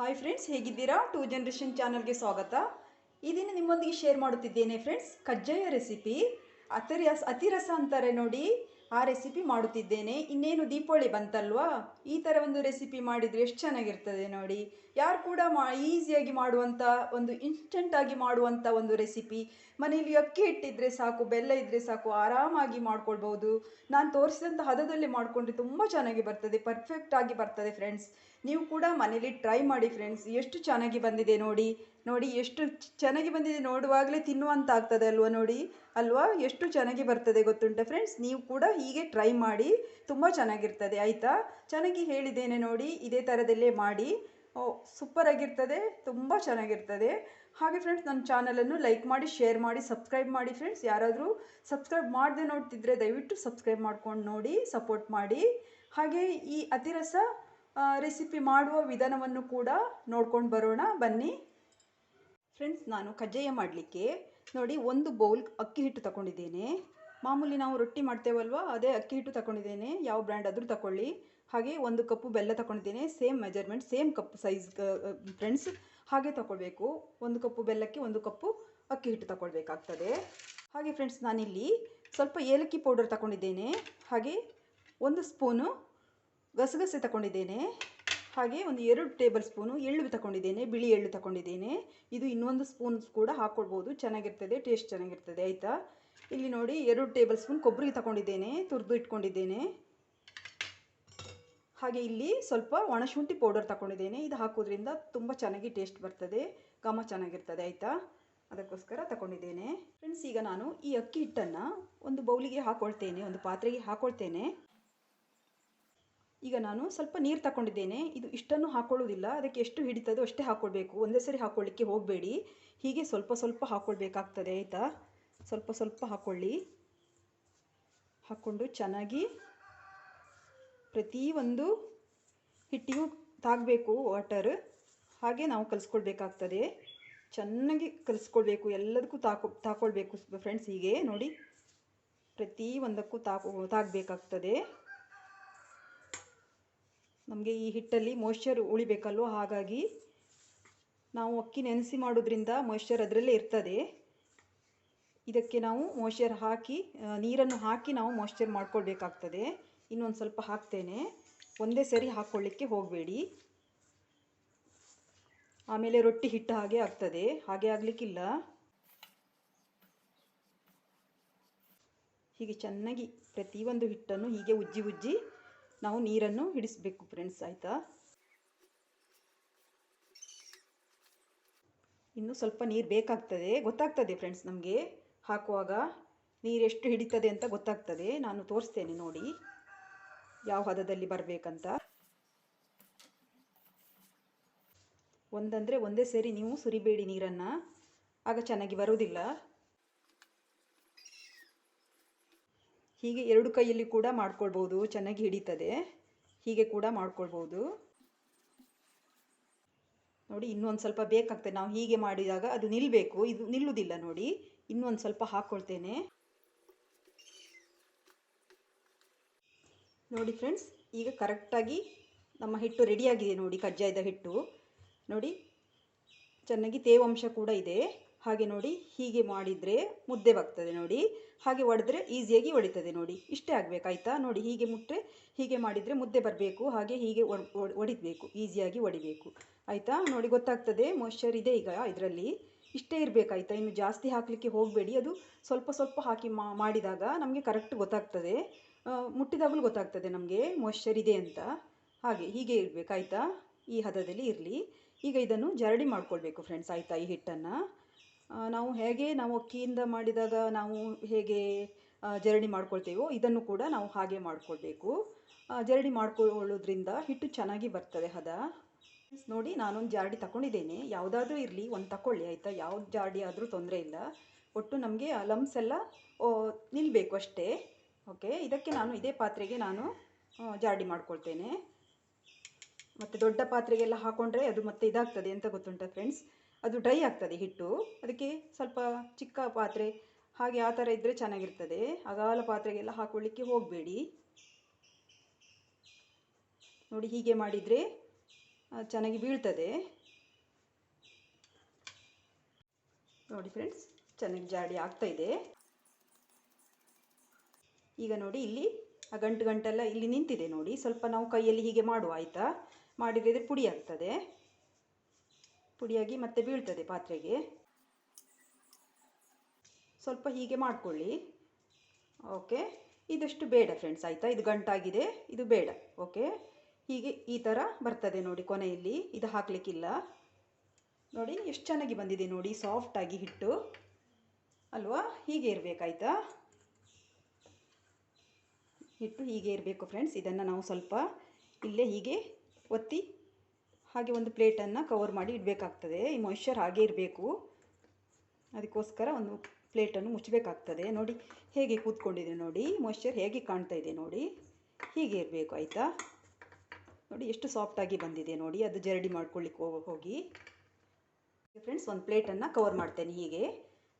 Hi friends ಹೇಗಿದ್ದೀರಾ? Two generation ಚಾನಲ್ಗೆ ಸ್ವಾಗತ. ಈ ದಿನ ನಿಮ್ಮೊಂದಿಗೆ ಶೇರ್ ಮಾಡುತ್ತಿದ್ದೇನೆ ಫ್ರೆಂಡ್ಸ್ ಕಜ್ಜಾಯ ರೆಸಿಪಿ ಅತಿರಸ ಅತಿರಸ ಅಂತಾರೆ ನೋಡಿ, ಆ ರೆಸಿಪಿ ಮಾಡುತ್ತಿದ್ದೇನೆ. ಇನ್ನೇನು ದೀಪಾವಳಿ ಬಂತಲ್ವಾ? ಈ ಥರ ಒಂದು ರೆಸಿಪಿ ಮಾಡಿದರೆ ಎಷ್ಟು ಚೆನ್ನಾಗಿರ್ತದೆ ನೋಡಿ. ಯಾರು ಕೂಡ ಮಾ ಈಸಿಯಾಗಿ ಮಾಡುವಂಥ ಒಂದು ಇನ್ಸ್ಟೆಂಟಾಗಿ ಮಾಡುವಂಥ ಒಂದು ರೆಸಿಪಿ ಮನೆಯಲ್ಲಿ ಅಕ್ಕಿ ಇಟ್ಟಿದ್ರೆ ಸಾಕು, ಬೆಲ್ಲ ಇದ್ದರೆ ಸಾಕು, ಆರಾಮಾಗಿ ಮಾಡ್ಕೊಳ್ಬೋದು ನಾನು ತೋರಿಸಿದಂಥ ಹದದಲ್ಲಿ ಮಾಡಿಕೊಂಡ್ರೆ ತುಂಬ ಚೆನ್ನಾಗಿ ಬರ್ತದೆ ಪರ್ಫೆಕ್ಟಾಗಿ ಬರ್ತದೆ ಫ್ರೆಂಡ್ಸ್ ನೀವು ಕೂಡ ಮನೇಲಿ ಟ್ರೈ ಮಾಡಿ ಫ್ರೆಂಡ್ಸ್ ಎಷ್ಟು ಚೆನ್ನಾಗಿ ಬಂದಿದೆ ನೋಡಿ. ನೋಡಿ, ಎಷ್ಟು ಚೆನ್ನಾಗಿ ಬಂದಿದೆ ನೋಡುವಾಗಲೇ ತಿನ್ನುವಂತ ಆಗ್ತದೆ ಅಲ್ವಾ ನೋಡಿ. ಅಲ್ವಾ? ಎಷ್ಟು ಚೆನ್ನಾಗಿ ಬರ್ತದೆ ಗೊತ್ತುಂಟ ಫ್ರೆಂಡ್ಸ್ ನೀವು ಕೂಡ ಹೀಗೆ ಟ್ರೈ ಮಾಡಿ ತುಂಬ ಚೆನ್ನಾಗಿರ್ತದೆ, ಆಯಿತಾ? ಚೆನ್ನಾಗಿ ಹೇಳಿದ್ದೇನೆ ನೋಡಿ, ಇದೇ ಥರದಲ್ಲೇ ಮಾಡಿ. ಓ ಸೂಪರ್ ಆಗಿರ್ತದೆ, ತುಂಬ ಚೆನ್ನಾಗಿರ್ತದೆ. ಹಾಗೆ ಫ್ರೆಂಡ್ಸ್ ನನ್ನ ಚಾನಲನ್ನು ಲೈಕ್ ಮಾಡಿ ಶೇರ್ ಮಾಡಿ ಸಬ್ಸ್ಕ್ರೈಬ್ ಮಾಡಿ ಫ್ರೆಂಡ್ಸ್ ಯಾರಾದರೂ ಸಬ್ಸ್ಕ್ರೈಬ್ ಮಾಡದೆ ನೋಡ್ತಿದ್ರೆ ದಯವಿಟ್ಟು ಸಬ್ಸ್ಕ್ರೈಬ್ ಮಾಡ್ಕೊಂಡು ನೋಡಿ ಸಪೋರ್ಟ್ ಮಾಡಿ. ಹಾಗೆ ಈ ಅತಿರಸ ರೆಸಿಪಿ ಮಾಡುವ ವಿಧಾನವನ್ನು ಕೂಡ ನೋಡ್ಕೊಂಡು ಬರೋಣ. ಬನ್ನಿ. ಫ್ರೆಂಡ್ಸ್ ನಾನು ಕಜ್ಜಾಯ ಮಾಡಲಿಕ್ಕೆ ನೋಡಿ ಒಂದು ಬೌಲ್ ಅಕ್ಕಿ ಹಿಟ್ಟು ತಗೊಂಡಿದ್ದೇನೆ ಮಾಮೂಲಿ ನಾವು ರೊಟ್ಟಿ ಮಾಡ್ತೇವಲ್ವಾ, ಅದೇ ಅಕ್ಕಿ ಹಿಟ್ಟು ತಗೊಂಡಿದ್ದೇನೆ ಯಾವ ಬ್ರ್ಯಾಂಡ್ ಆದರೂ ತಗೊಳ್ಳಿ ಹಾಗೆ ಒಂದು ಕಪ್ಪು ಬೆಲ್ಲ ತಗೊಂಡಿದ್ದೇನೆ same measurement same cup size friends ಹಾಗೆ ತಗೊಳ್ಬೇಕು ಒಂದು ಕಪ್ಪು ಬೆಲ್ಲಕ್ಕೆ ಒಂದು ಕಪ್ಪು ಅಕ್ಕಿ ಹಿಟ್ಟು ತಗೊಳ್ಬೇಕಾಗ್ತದೆ ಹಾಗೆ ಫ್ರೆಂಡ್ಸ್ ನಾನಿಲ್ಲಿ ಸ್ವಲ್ಪ ಏಲಕ್ಕಿ ಪೌಡರ್ ತಗೊಂಡಿದ್ದೇನೆ ಹಾಗೆ ಒಂದು ಸ್ಪೂನು ಗಸಗಸೆ ತಗೊಂಡಿದ್ದೇನೆ ಹಾಗೆ ಒಂದು ಎರಡು ಟೇಬಲ್ ಸ್ಪೂನು ಎಳ್ಳು ತಗೊಂಡಿದ್ದೇನೆ ಬಿಳಿ ಎಳ್ಳು ತಗೊಂಡಿದ್ದೇನೆ ಇದು ಇನ್ನೊಂದು ಸ್ಪೂನ್ ಕೂಡ ಹಾಕ್ಕೊಳ್ಬೋದು ಚೆನ್ನಾಗಿರ್ತದೆ ಟೇಸ್ಟ್ ಚೆನ್ನಾಗಿರ್ತದೆ, ಆಯಿತಾ? ಇಲ್ಲಿ ನೋಡಿ ಎರಡು ಟೇಬಲ್ ಸ್ಪೂನ್ ಕೊಬ್ಬರಿ ತಗೊಂಡಿದ್ದೇನೆ ತುರಿದು ಇಟ್ಕೊಂಡಿದ್ದೇನೆ. ಹಾಗೆ ಇಲ್ಲಿ ಸ್ವಲ್ಪ ಒಣಶುಂಠಿ ಪೌಡರ್ ತಗೊಂಡಿದ್ದೇನೆ ಇದು ಹಾಕೋದ್ರಿಂದ ತುಂಬ ಚೆನ್ನಾಗಿ ಟೇಸ್ಟ್ ಬರ್ತದೆ. ಘಮ ಚೆನ್ನಾಗಿರ್ತದೆ, ಆಯಿತಾ? ಅದಕ್ಕೋಸ್ಕರ ತಗೊಂಡಿದ್ದೇನೆ ಫ್ರೆಂಡ್ಸ್ ಈಗ ನಾನು ಈ ಅಕ್ಕಿ ಹಿಟ್ಟನ್ನು ಒಂದು ಬೌಲಿಗೆ ಹಾಕೊಳ್ತೇನೆ, ಒಂದು ಪಾತ್ರೆಗೆ ಹಾಕೊಳ್ತೇನೆ. ಈಗ ನಾನು ಸ್ವಲ್ಪ ನೀರು ತಗೊಂಡಿದ್ದೇನೆ ಇದು ಇಷ್ಟನ್ನು ಹಾಕೊಳ್ಳೋದಿಲ್ಲ ಅದಕ್ಕೆ ಎಷ್ಟು ಹಿಡಿತದೋ ಅಷ್ಟೇ ಹಾಕ್ಕೊಳ್ಬೇಕು ಒಂದೇ ಸರಿ ಹಾಕ್ಕೊಳ್ಳಿಕ್ಕೆ ಹೋಗಬೇಡಿ. ಹೀಗೆ ಸ್ವಲ್ಪ ಸ್ವಲ್ಪ ಹಾಕ್ಕೊಳ್ಬೇಕಾಗ್ತದೆ ಆಯಿತಾ? ಸ್ವಲ್ಪ ಸ್ವಲ್ಪ ಹಾಕ್ಕೊಳ್ಳಿ ಹಾಕ್ಕೊಂಡು ಚೆನ್ನಾಗಿ ಪ್ರತಿಯೊಂದು ಹಿಟ್ಟಿಗೂ ತಾಗಬೇಕು ವಾಟರ್. ಹಾಗೆ ನಾವು ಕಲಿಸ್ಕೊಳ್ಬೇಕಾಗ್ತದೆ ಚೆನ್ನಾಗಿ ಕಲಿಸ್ಕೊಳ್ಬೇಕು ಎಲ್ಲದಕ್ಕೂ ತಾಕೊ, ತಾಕೊಳ್ಬೇಕು ಫ್ರೆಂಡ್ಸ್ ಹೀಗೆ. ನೋಡಿ ಪ್ರತಿ ಒಂದಕ್ಕೂ ತಾಕೋ, ತಾಗಬೇಕಾಗ್ತದೆ. ನಮಗೆ ಈ ಹಿಟ್ಟಲ್ಲಿ ಮಾಯ್ಶ್ಚರ್ ಉಳಿಬೇಕಲ್ವ? ಹಾಗಾಗಿ ನಾವು ಅಕ್ಕಿ ನೆನೆಸಿ ಮಾಡೋದ್ರಿಂದ ಮಾಯ್ಶ್ಚರ್ ಅದರಲ್ಲೇ ಇರ್ತದೆ. ಇದಕ್ಕೆ ನಾವು ಮಾಯ್ಶ್ಚರ್ ಹಾಕಿ ನೀರನ್ನು ಹಾಕಿ ನಾವು ಮಾಯ್ಶ್ಚರ್ ಮಾಡ್ಕೊಳ್ಬೇಕಾಗ್ತದೆ. ಇನ್ನೊಂದು ಸ್ವಲ್ಪ ಹಾಕ್ತೇನೆ. ಒಂದೇ ಸರಿ ಹಾಕ್ಕೊಳ್ಳಿಕ್ಕೆ ಹೋಗಬೇಡಿ. ಆಮೇಲೆ ರೊಟ್ಟಿ ಹಿಟ್ಟು ಹಾಗೆ ಆಗ್ತದೆ. ಹಾಗೆ ಆಗಲಿಕ್ಕಿಲ್ಲ. ಹೀಗೆ ಚೆನ್ನಾಗಿ ಪ್ರತಿಯೊಂದು ಹಿಟ್ಟನ್ನು ಹೀಗೆ ಉಜ್ಜಿ ಉಜ್ಜಿ ನಾವು ನೀರನ್ನು ಹಿಡಿಸಬೇಕು ಫ್ರೆಂಡ್ಸ್, ಆಯಿತಾ? ಇನ್ನು ಸ್ವಲ್ಪ ನೀರು ಬೇಕಾಗ್ತದೆ. ಗೊತ್ತಾಗ್ತದೆ ಫ್ರೆಂಡ್ಸ್ ನಮಗೆ ಹಾಕುವಾಗ. ನೀರು ಎಷ್ಟು ಹಿಡಿತದೆ ಅಂತ ಗೊತ್ತಾಗ್ತದೆ. ನಾನು ತೋರಿಸ್ತೇನೆ ನೋಡಿ. ಯಾವ ಹದದಲ್ಲಿ ಬರಬೇಕಂತ? ಒಂದಂದರೆ ಒಂದೇ ಸೇರಿ ನೀವು ಸುರಿಬೇಡಿ ನೀರನ್ನು. ಆಗ ಚೆನ್ನಾಗಿ ಬರುವುದಿಲ್ಲ. ಹೀಗೆ ಎರಡು ಕೈಯಲ್ಲಿ ಕೂಡ ಮಾಡ್ಕೊಳ್ಬೋದು ಚೆನ್ನಾಗಿ ಹಿಡಿತದೆ. ಹೀಗೆ ಕೂಡ ಮಾಡ್ಕೊಳ್ಬೋದು ನೋಡಿ, ಇನ್ನೊಂದು ಸ್ವಲ್ಪ ಬೇಕಾಗ್ತದೆ. ನಾವು ಹೀಗೆ ಮಾಡಿದಾಗ ಅದು ನಿಲ್ಲಬೇಕು ಇದು ನಿಲ್ಲುವುದಿಲ್ಲ ನೋಡಿ. ಇನ್ನೊಂದು ಸ್ವಲ್ಪ ಹಾಕ್ಕೊಳ್ತೇನೆ ನೋಡಿ ಫ್ರೆಂಡ್ಸ್ ಈಗ ಕರೆಕ್ಟಾಗಿ ನಮ್ಮ ಹಿಟ್ಟು ರೆಡಿಯಾಗಿದೆ ನೋಡಿ, ಕಜ್ಜಾಯದ ಹಿಟ್ಟು. ನೋಡಿ, ಚೆನ್ನಾಗಿ ತೇವಾಂಶ ಕೂಡ ಇದೆ. ಹಾಗೆ ನೋಡಿ, ಹೀಗೆ ಮಾಡಿದರೆ ಮುದ್ದೆ ಬಾಗ್ತದೆ ನೋಡಿ. ಹಾಗೆ ಒಡೆದ್ರೆ ಈಸಿಯಾಗಿ ಒಡಿತದೆ ನೋಡಿ. ಇಷ್ಟೇ ಆಗಬೇಕಾಯ್ತಾ? ನೋಡಿ, ಹೀಗೆ ಮುಟ್ಟರೆ ಹೀಗೆ ಮಾಡಿದರೆ ಮುದ್ದೆ ಬರಬೇಕು, ಹಾಗೆ ಹೀಗೆ ಒಡಿಬೇಕು ಈಸಿಯಾಗಿ ಒಡಿಬೇಕು. ಆಯಿತಾ? ನೋಡಿ, ಗೊತ್ತಾಗ್ತದೆ ಮಾಯ್ಶ್ಚರ್ ಇದೆ ಈಗ ಇದರಲ್ಲಿ. ಇಷ್ಟೇ ಇರಬೇಕಾಯ್ತಾ? ಇನ್ನು ಜಾಸ್ತಿ ಹಾಕಲಿಕ್ಕೆ ಹೋಗಬೇಡಿ. ಅದು ಸ್ವಲ್ಪ ಸ್ವಲ್ಪ ಹಾಕಿ ಮಾಡಿದಾಗ ನಮಗೆ ಕರೆಕ್ಟ್ ಗೊತ್ತಾಗ್ತದೆ. ಮುಟ್ಟಿದಾಗಲೂ ಗೊತ್ತಾಗ್ತದೆ ನಮಗೆ ಮಾಯ್ಶ್ಚರ್ ಇದೆ ಅಂತ. ಹಾಗೆ ಹೀಗೆ ಇರಬೇಕಾಯ್ತಾ ಈ ಹದದಲ್ಲಿ ಇರಲಿ. ಈಗ ಇದನ್ನು ಜರಡಿ ಮಾಡ್ಕೊಳ್ಬೇಕು ಫ್ರೆಂಡ್ಸ್ ಆಯಿತಾ ಈ ಹಿಟ್ಟನ್ನು? ನಾವು ಹೇಗೆ ನಾವು ಅಕ್ಕಿಯಿಂದ ಮಾಡಿದಾಗ ನಾವು ಹೇಗೆ ಜರಡಿ ಮಾಡ್ಕೊಳ್ತೇವೋ ಇದನ್ನು ಕೂಡ ನಾವು ಹಾಗೆ ಮಾಡ್ಕೊಳ್ಬೇಕು. ಜರಡಿ ಮಾಡ್ಕೊಳ್ಳೋದ್ರಿಂದ ಹಿಟ್ಟು ಚೆನ್ನಾಗಿ ಬರ್ತದೆ ಹದ. ನೋಡಿ ನಾನೊಂದು ಜಾರಡಿ ತಗೊಂಡಿದ್ದೇನೆ ಯಾವುದಾದ್ರೂ ಇರಲಿ, ಒಂದು ತಗೊಳ್ಳಿ ಆಯಿತಾ? ಯಾವ ಜಾರಡಿ ಆದರೂ ತೊಂದರೆ ಇಲ್ಲ. ಒಟ್ಟು ನಮಗೆ ಆ ಲಮ್ಸ್ ಎಲ್ಲ ನಿಲ್ಲಬೇಕು ಅಷ್ಟೇ. ಓಕೆ, ಇದಕ್ಕೆ ನಾನು ಇದೇ ಪಾತ್ರೆಗೆ ನಾನು ಜಾಡಿ ಮಾಡ್ಕೊಳ್ತೇನೆ. ಮತ್ತು ದೊಡ್ಡ ಪಾತ್ರೆಗೆಲ್ಲ ಹಾಕೊಂಡ್ರೆ ಅದು ಮತ್ತೆ ಇದಾಗ್ತದೆ ಅಂತ ಗೊತ್ತುಂಟ ಫ್ರೆಂಡ್ಸ್ ಅದು ಡ್ರೈ ಆಗ್ತದೆ ಹಿಟ್ಟು. ಅದಕ್ಕೆ ಸ್ವಲ್ಪ ಚಿಕ್ಕ ಪಾತ್ರೆ, ಹಾಗೆ ಆ ಥರ ಇದ್ದರೆ ಚೆನ್ನಾಗಿರ್ತದೆ. ಅಗಾಲ ಪಾತ್ರೆಗೆಲ್ಲ ಹಾಕೊಳ್ಳಿಕ್ಕೆ ಹೋಗಬೇಡಿ. ನೋಡಿ, ಹೀಗೆ ಮಾಡಿದರೆ ಚೆನ್ನಾಗಿ ಬೀಳ್ತದೆ. ನೋಡಿ ಫ್ರೆಂಡ್ಸ್ ಚೆನ್ನಾಗಿ ಜಾಡಿ ಆಗ್ತಾ ಇದೆ. ಈಗ ನೋಡಿ ಇಲ್ಲಿ, ಆ ಗಂಟು ಗಂಟೆಲ್ಲ ಇಲ್ಲಿ ನಿಂತಿದೆ ನೋಡಿ. ಸ್ವಲ್ಪ ನಾವು ಕೈಯಲ್ಲಿ ಹೀಗೆ ಮಾಡುವ, ಆಯಿತಾ? ಮಾಡಿದರೆ ಪುಡಿ ಆಗ್ತದೆ. ಪುಡಿಯಾಗಿ ಮತ್ತೆ ಬೀಳ್ತದೆ ಪಾತ್ರೆಗೆ. ಸ್ವಲ್ಪ ಹೀಗೆ ಮಾಡಿಕೊಳ್ಳಿ. ಓಕೆ. ಇದಷ್ಟು ಬೇಡ ಫ್ರೆಂಡ್ಸ್, ಆಯಿತಾ? ಇದು ಗಂಟಾಗಿದೆ, ಇದು ಬೇಡ, ಓಕೆ? ಹೀಗೆ ಈ ಥರ ಬರ್ತದೆ ನೋಡಿ ಕೊನೆಯಲ್ಲಿ. ಇದು ಹಾಕಲಿಕ್ಕಿಲ್ಲ. ನೋಡಿ, ಎಷ್ಟು ಚೆನ್ನಾಗಿ ಬಂದಿದೆ ನೋಡಿ ಸಾಫ್ಟಾಗಿ ಹಿಟ್ಟು. ಅಲ್ವಾ? ಹೀಗೆ ಇರಬೇಕಾಯ್ತಾ? ಹಿಟ್ಟು ಹೀಗೆ ಇರಬೇಕು ಫ್ರೆಂಡ್ಸ್ ಇದನ್ನು ನಾವು ಸ್ವಲ್ಪ ಇಲ್ಲೇ ಹೀಗೆ ಒತ್ತಿ ಹಾಗೆ ಒಂದು ಪ್ಲೇಟನ್ನು ಕವರ್ ಮಾಡಿ ಇಡಬೇಕಾಗ್ತದೆ. ಈ ಮಾಯ್ಶ್ಚರ್ ಹಾಗೆ ಇರಬೇಕು. ಅದಕ್ಕೋಸ್ಕರ ಒಂದು ಪ್ಲೇಟನ್ನು ಮುಚ್ಚಬೇಕಾಗ್ತದೆ. ನೋಡಿ, ಹೇಗೆ ಕೂತ್ಕೊಂಡಿದೆ ನೋಡಿ. ಮಾಯ್ಶ್ಚರ್ ಹೇಗೆ ಕಾಣ್ತಾ ಇದೆ ನೋಡಿ. ಹೀಗೆ ಇರಬೇಕು, ಆಯಿತಾ? ನೋಡಿ, ಎಷ್ಟು ಸಾಫ್ಟಾಗಿ ಬಂದಿದೆ ನೋಡಿ. ಅದು ಜರಡಿ ಮಾಡ್ಕೊಳ್ಳಿಕ್ಕೆ ಹೋಗೋ, ಹೋಗಿ. ಫ್ರೆಂಡ್ಸ್ ಒಂದು ಪ್ಲೇಟನ್ನು ಕವರ್ ಮಾಡ್ತೇನೆ ಹೀಗೆ.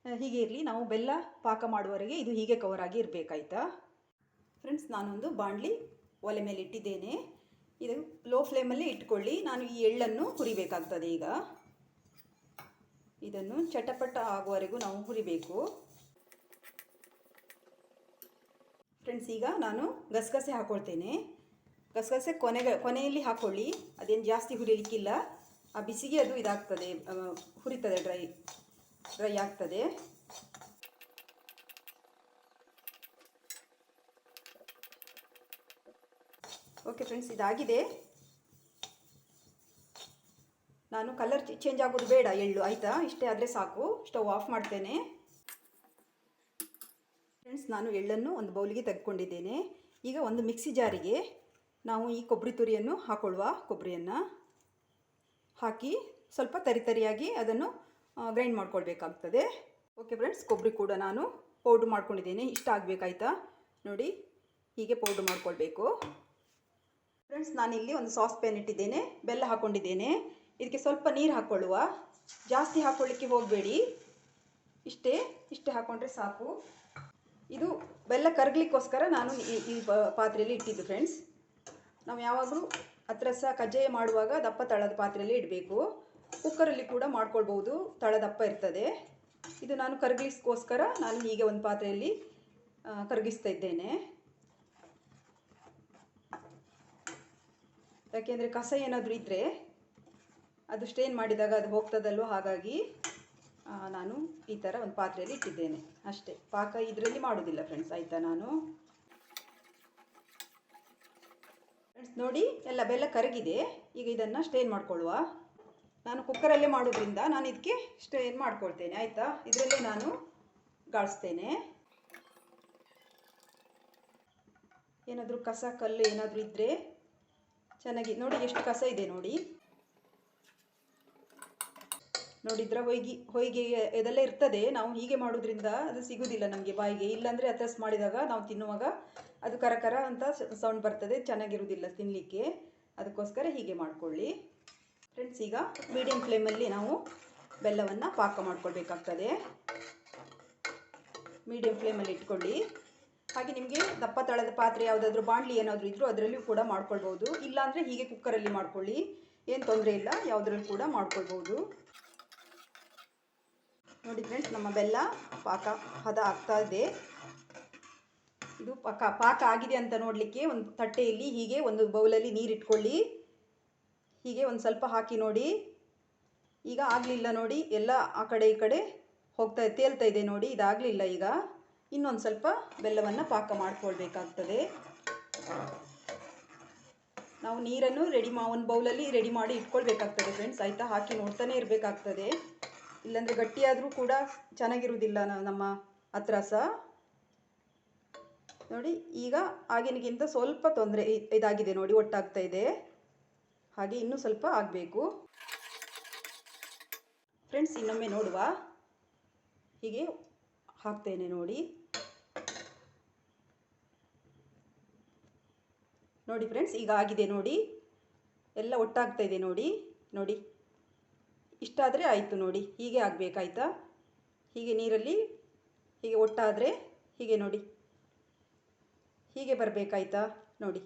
ಹೀಗೆ ಇರಲಿ. ನಾವು ಬೆಲ್ಲ ಪಾಕ ಮಾಡುವವರೆಗೆ ಇದು ಹೀಗೆ ಕವರ್ ಆಗಿ ಇರಬೇಕಾಯ್ತಾ? ಫ್ರೆಂಡ್ಸ್ ನಾನೊಂದು ಬಾಣಲಿ ಒಲೆ ಮೇಲೆ ಇಟ್ಟಿದ್ದೇನೆ. ಇದು ಲೋ ಫ್ಲೇಮಲ್ಲಿ ಇಟ್ಕೊಳ್ಳಿ. ನಾನು ಈ ಎಳ್ಳನ್ನು ಹುರಿಬೇಕಾಗ್ತದೆ ಈಗ. ಇದನ್ನು ಚಟಪಟ ಆಗುವವರೆಗೂ ನಾವು ಹುರಿಬೇಕು. ಫ್ರೆಂಡ್ಸ್ ಈಗ ನಾನು ಗಸಗಸೆ ಹಾಕ್ಕೊಳ್ತೇನೆ ಗಸಗಸೆ ಕೊನೆಗೆ, ಕೊನೆಯಲ್ಲಿ ಹಾಕ್ಕೊಳ್ಳಿ ಅದೇನು ಜಾಸ್ತಿ ಹುರಿಲಿಕ್ಕಿಲ್ಲ. ಆ ಬಿಸಿಗೆ ಅದು ಇದಾಗ್ತದೆ ಹುರಿತದೆ, ಡ್ರೈ ಡ್ರೈ ಆಗ್ತದೆ. ಓಕೆ ಫ್ರೆಂಡ್ಸ್ ಇದಾಗಿದೆ. ನಾನು ಕಲರ್ ಚೇಂಜ್ ಆಗೋದು ಬೇಡ, ಎಳ್ಳು, ಆಯಿತಾ? ಇಷ್ಟೇ ಆದರೆ ಸಾಕು. ಸ್ಟವ್ ಆಫ್ ಮಾಡ್ತೇನೆ. ಫ್ರೆಂಡ್ಸ್ ನಾನು ಎಳ್ಳನ್ನು ಒಂದು ಬೌಲಿಗೆ ತೆಗೆದುಕೊಂಡಿದ್ದೇನೆ. ಈಗ ಒಂದು ಮಿಕ್ಸಿ ಜಾರಿಗೆ ನಾವು ಈ ಕೊಬ್ಬರಿ ತುರಿಯನ್ನು ಹಾಕೊಳ್ಳುವ ಕೊಬ್ಬರಿಯನ್ನು. ಹಾಕಿ ಸ್ವಲ್ಪ ತರಿತರಿಯಾಗಿ ಅದನ್ನು ಗ್ರೈಂಡ್ ಮಾಡ್ಕೊಳ್ಬೇಕಾಗ್ತದೆ. ಓಕೆ ಫ್ರೆಂಡ್ಸ್ ಕೊಬ್ಬರಿ ಕೂಡ ನಾನು ಪೌಡ್ರ್ ಮಾಡ್ಕೊಂಡಿದ್ದೇನೆ. ಇಷ್ಟ ಆಗಬೇಕಾಯ್ತಾ? ನೋಡಿ, ಹೀಗೆ ಪೌಡ್ರ್ ಮಾಡ್ಕೊಳ್ಬೇಕು. ಫ್ರೆಂಡ್ಸ್ ನಾನು ಇಲ್ಲಿ ಒಂದು ಸಾಸ್ ಪ್ಯಾನ್ ಇಟ್ಟಿದ್ದೇನೆ, ಬೆಲ್ಲ ಹಾಕ್ಕೊಂಡಿದ್ದೇನೆ ಇದಕ್ಕೆ ಸ್ವಲ್ಪ ನೀರು ಹಾಕ್ಕೊಳ್ಳುವ ಜಾಸ್ತಿ ಹಾಕ್ಕೊಳ್ಳಿಕ್ಕೆ ಹೋಗಬೇಡಿ. ಇಷ್ಟೇ ಇಷ್ಟೇ ಹಾಕ್ಕೊಂಡ್ರೆ ಸಾಕು. ಇದು ಬೆಲ್ಲ ಕರಗಲಿಕ್ಕೋಸ್ಕರ ನಾನು ಈ ಪಾತ್ರೆಯಲ್ಲಿ ಇಟ್ಟಿದ್ದು ಫ್ರೆಂಡ್ಸ್ ನಾವು ಯಾವಾಗಲೂ ಅತ್ರಸ ಕಜ್ಜಾಯ ಮಾಡುವಾಗ ದಪ್ಪ ತಳದ ಪಾತ್ರೆಯಲ್ಲಿ ಇಡಬೇಕು. ಕುಕ್ಕರಲ್ಲಿ ಕೂಡ ಮಾಡ್ಕೊಳ್ಬೋದು ತಳದಪ್ಪ ಇರ್ತದೆ. ಇದು ನಾನು ಕರಗಿಸ್ಕೋಸ್ಕರ ನಾನು ಹೀಗೆ ಒಂದು ಪಾತ್ರೆಯಲ್ಲಿ ಕರಗಿಸ್ತಾ ಇದ್ದೇನೆ. ಯಾಕೆಂದರೆ ಕಸ ಏನಾದರೂ ಇದ್ದರೆ ಅದು ಸ್ಟೇನ್ ಮಾಡಿದಾಗ ಅದು ಹೋಗ್ತದಲ್ವ ಹಾಗಾಗಿ ನಾನು ಈ ಥರ ಒಂದು ಪಾತ್ರೆಯಲ್ಲಿ ಇಟ್ಟಿದ್ದೇನೆ. ಅಷ್ಟೇ. ಪಾಕ ಇದರಲ್ಲಿ ಮಾಡೋದಿಲ್ಲ ಫ್ರೆಂಡ್ಸ್ ಆಯಿತಾ ನಾನು? ಫ್ರೆಂಡ್ಸ್ ನೋಡಿ, ಎಲ್ಲ ಬೆಲ್ಲ ಕರಗಿದೆ. ಈಗ ಇದನ್ನು ಸ್ಟೇನ್ ಮಾಡ್ಕೊಳ್ಳುವ? ನಾನು ಕುಕ್ಕರಲ್ಲೇ ಮಾಡೋದ್ರಿಂದ ನಾನು ಇದಕ್ಕೆ ಸ್ಟೇನ್ ಮಾಡ್ಕೊಳ್ತೇನೆ, ಆಯಿತಾ? ಇದರಲ್ಲೇ ನಾನು ಗಾಳಿಸ್ತೇನೆ. ಏನಾದರೂ ಕಸ, ಕಲ್ಲು ಏನಾದರೂ ಇದ್ದರೆ ಚೆನ್ನಾಗಿ ನೋಡಿ, ಎಷ್ಟು ಕಸ ಇದೆ ನೋಡಿ. ನೋಡಿದ್ರೆ ಹೊಯ್ಗಿ, ಹೊಯ್ಗೆ ಇದೆಲ್ಲ ಇರ್ತದೆ. ನಾವು ಹೀಗೆ ಮಾಡೋದ್ರಿಂದ ಅದು ಸಿಗೋದಿಲ್ಲ ನಮಗೆ ಬಾಯಿಗೆ. ಇಲ್ಲಾಂದರೆ ಅತಸ್ ಮಾಡಿದಾಗ ನಾವು ತಿನ್ನುವಾಗ ಅದು ಕರ ಕರ ಅಂತ ಸೌಂಡ್ ಬರ್ತದೆ. ಚೆನ್ನಾಗಿರುವುದಿಲ್ಲ ತಿನ್ನಲಿಕ್ಕೆ ಅದಕ್ಕೋಸ್ಕರ ಹೀಗೆ ಮಾಡಿಕೊಳ್ಳಿ. ಫ್ರೆಂಡ್ಸ್ ಈಗ ಮೀಡಿಯಂ ಫ್ಲೇಮಲ್ಲಿ ನಾವು ಬೆಲ್ಲವನ್ನು ಪಾಕ ಮಾಡ್ಕೊಳ್ಬೇಕಾಗ್ತದೆ. ಮೀಡಿಯಂ ಫ್ಲೇಮಲ್ಲಿ ಇಟ್ಕೊಳ್ಳಿ. ಹಾಗೆ ನಿಮಗೆ ದಪ್ಪ ತಳದ ಪಾತ್ರೆ ಯಾವುದಾದ್ರೂ ಬಾಣಲಿ ಏನಾದರೂ ಇದ್ದರೂ ಅದರಲ್ಲೂ ಕೂಡ ಮಾಡ್ಕೊಳ್ಬೋದು. ಇಲ್ಲಾಂದರೆ ಹೀಗೆ ಕುಕ್ಕರಲ್ಲಿ ಮಾಡ್ಕೊಳ್ಳಿ. ಏನು ತೊಂದರೆ ಇಲ್ಲ, ಯಾವುದ್ರಲ್ಲಿ ಕೂಡ ಮಾಡ್ಕೊಳ್ಬೋದು. ನೋಡಿ ಫ್ರೆಂಡ್ಸ್ ನಮ್ಮ ಬೆಲ್ಲ ಪಾಕ ಹದ ಆಗ್ತಾ ಇದೆ. ಇದು ಪಾಕ ಪಾಕ ಆಗಿದೆ ಅಂತ ನೋಡಲಿಕ್ಕೆ ಒಂದು ತಟ್ಟೆಯಲ್ಲಿ ಹೀಗೆ ಒಂದು ಬೌಲಲ್ಲಿ ನೀರು ಇಟ್ಕೊಳ್ಳಿ ಹೀಗೆ ಒಂದು ಸ್ವಲ್ಪ ಹಾಕಿ ನೋಡಿ. ಈಗ ಆಗಲಿಲ್ಲ ನೋಡಿ, ಎಲ್ಲ ಆ ಕಡೆ ಈ ಕಡೆ ಹೋಗ್ತಾ, ತೇಲ್ತಾ ಇದೆ ನೋಡಿ, ಇದಾಗಲಿಲ್ಲ ಈಗ. ಇನ್ನೊಂದು ಸ್ವಲ್ಪ ಬೆಲ್ಲವನ್ನು ಪಾಕ ಮಾಡಿಕೊಳ್ಬೇಕಾಗ್ತದೆ. ನಾವು ನೀರನ್ನು ರೆಡಿ ಮಾ, ಒಂದು ಬೌಲಲ್ಲಿ ರೆಡಿ ಮಾಡಿ ಇಟ್ಕೊಳ್ಬೇಕಾಗ್ತದೆ ಫ್ರೆಂಡ್ಸ್ ಆಯಿತಾ? ಹಾಕಿ ನೋಡ್ತಾನೆ ಇರಬೇಕಾಗ್ತದೆ. ಇಲ್ಲಾಂದರೆ ಗಟ್ಟಿಯಾದರೂ ಕೂಡ ಚೆನ್ನಾಗಿರುವುದಿಲ್ಲ ನಮ್ಮ ಅತ್ರಸ ನೋಡಿ, ಈಗ ಆಗಿನಗಿಂತ ಸ್ವಲ್ಪ ತೊಂದರೆ ಇದಾಗಿದೆ ನೋಡಿ, ಒಟ್ಟಾಗ್ತಾ ಇದೆ. ಹಾಗೆ ಇನ್ನೂ ಸ್ವಲ್ಪ ಆಗಬೇಕು. ಫ್ರೆಂಡ್ಸ್ ಇನ್ನೊಮ್ಮೆ ನೋಡುವ. ಹೀಗೆ ಹಾಕ್ತೇನೆ ನೋಡಿ. ನೋಡಿ ಫ್ರೆಂಡ್ಸ್ ಈಗ ಆಗಿದೆ ನೋಡಿ. ಎಲ್ಲ ಒಟ್ಟಾಗ್ತಾ ಇದೆ ನೋಡಿ. ನೋಡಿ. ಇಷ್ಟಾದರೆ ಆಯಿತು ನೋಡಿ. ಹೀಗೆ ಆಗಬೇಕಾಯ್ತಾ? ಹೀಗೆ ನೀರಲ್ಲಿ, ಹೀಗೆ ಒಟ್ಟಾದರೆ ಹೀಗೆ ನೋಡಿ. ಹೀಗೆ ಬರಬೇಕಾಯ್ತಾ? ನೋಡಿ.